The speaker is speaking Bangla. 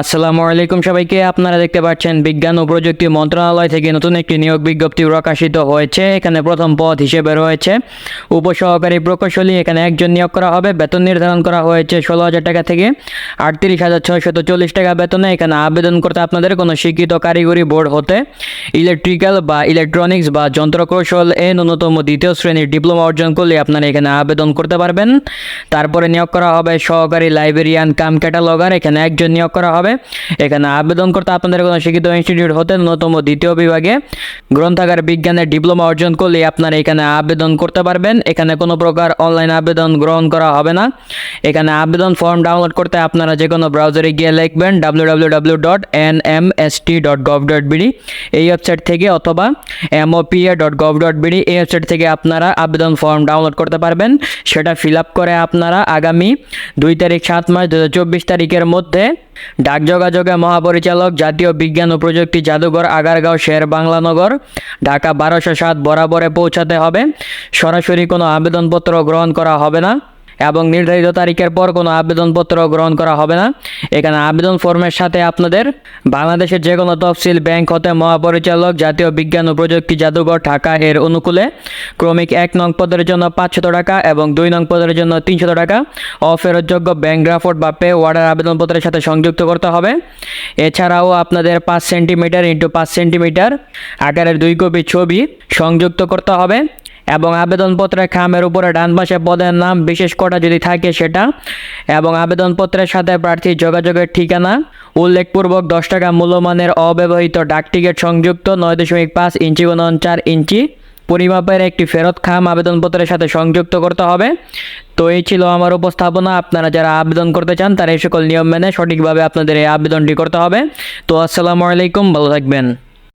আসসালামু আলাইকুম সবাইকে, আপনারা দেখতে পাচ্ছেন বিজ্ঞান ও প্রযুক্তি মন্ত্রণালয় থেকে নতুন একটি নিয়োগ বিজ্ঞপ্তি প্রকাশিত হয়েছে। এখানে প্রথম পদ হিসেবে রয়েছে, উপসহকারী প্রকৌশলী, এখানে একজন নিয়োগ করা হবে, বেতন নির্ধারণ করা হয়েছে ষোলো হাজার টাকা থেকে আটত্রিশ হাজার ছয়শত চল্লিশ টাকা বেতনে। এখানে আবেদন করতে আপনাদের কোনো শিক্ষিত কারিগরি বোর্ড হতে ইলেকট্রিক্যাল বা ইলেকট্রনিক্স বা যন্ত্রকৌশল এ ন্যূনতম দ্বিতীয় শ্রেণির ডিপ্লোমা অর্জন করলে আপনারা এখানে আবেদন করতে পারবেন। তারপরে নিয়োগ করা হবে সহকারী লাইব্রেরিয়ান কাম ক্যাটালগার, এখানে একজন নিয়োগ করা হবে। এখানে আবেদন করতে আপনাদের কোনো শিক্ষিত ইনস্টিটিউট হতে ন্যূনতম দ্বিতীয় বিভাগে গ্রন্থাগার বিজ্ঞানের ডিপ্লোমা অর্জন করলে আপনারা এখানে আবেদন করতে পারবেন। এখানে কোনো প্রকার অনলাইন আবেদন গ্রহণ করা হবে না। এখানে আবেদন ফর্ম ডাউনলোড করতে আপনারা যে কোনো ব্রাউজারে গিয়ে লিখবেন W dot N M S T dot gov dot BD এই ওয়েবসাইট থেকে অথবা M O P A dot gov dot BD এই ওয়েবসাইট থেকে আপনারা আবেদন ফর্ম ডাউনলোড করতে পারবেন। সেটা ফিল আপ করে আপনারা আগামী দুই তারিখ সাত মাস দুই হাজার চব্বিশ তারিখের মধ্যে ডাক যোগাযোগে মহাপরিচালক, জাতীয় বিজ্ঞান ও প্রযুক্তি জাদুঘর, আগারগাঁও শের বাংলানগর ঢাকা বারোশো সাত বরাবরে পৌঁছাতে হবে। সরাসরি কোনো আবেদনপত্র গ্রহণ করা হবে না। এবং নির্ধারিত তারিখের পর কোনো আবেদনপত্র গ্রহণ করা হবে না। এখানে আবেদন ফর্মের সাথে আপনাদের বাংলাদেশের যে কোনো তফসিল ব্যাংক হতে মহাপরিচালক, জাতীয় বিজ্ঞান ও প্রযুক্তি জাদুঘর ঢাকা এর অনুকূলে ক্রমিক এক নং পদের জন্য পাঁচশত টাকা এবং দুই নং পদের জন্য তিনশত টাকা অফেরতযোগ্য ব্যাংক ড্রাফট বা পে ওয়ার্ডার আবেদনপত্রের সাথে সংযুক্ত করতে হবে। এছাড়াও আপনাদের পাঁচ সেন্টিমিটার ইন্টু পাঁচ সেন্টিমিটার আকারের দুই কপি ছবি সংযুক্ত করতে হবে। এবং আবেদনপত্রের খামের উপরে ডান পাশে পদের নাম বিশেষ কটা যদি থাকে সেটা, এবং আবেদনপত্রের সাথে প্রার্থীর যোগাযোগের ঠিকানা, উল্লেখপূর্বক দশ টাকা মূল্যমানের অব্যবহৃত ডাক টিকিট সংযুক্ত নয় দশমিক পাঁচ ইঞ্চি গুণন চার ইঞ্চি। পরিমাপের একটি ফেরত খাম আবেদনপত্রের সাথে সংযুক্ত করতে হবে। তো এই ছিল আমার উপস্থাপনা। আপনারা যারা আবেদন করতে চান, তারা এই সকল নিয়ম মেনে সঠিকভাবে আপনাদের এই আবেদনটি করতে হবে। তো আসসালামু আলাইকুম, ভালো থাকবেন।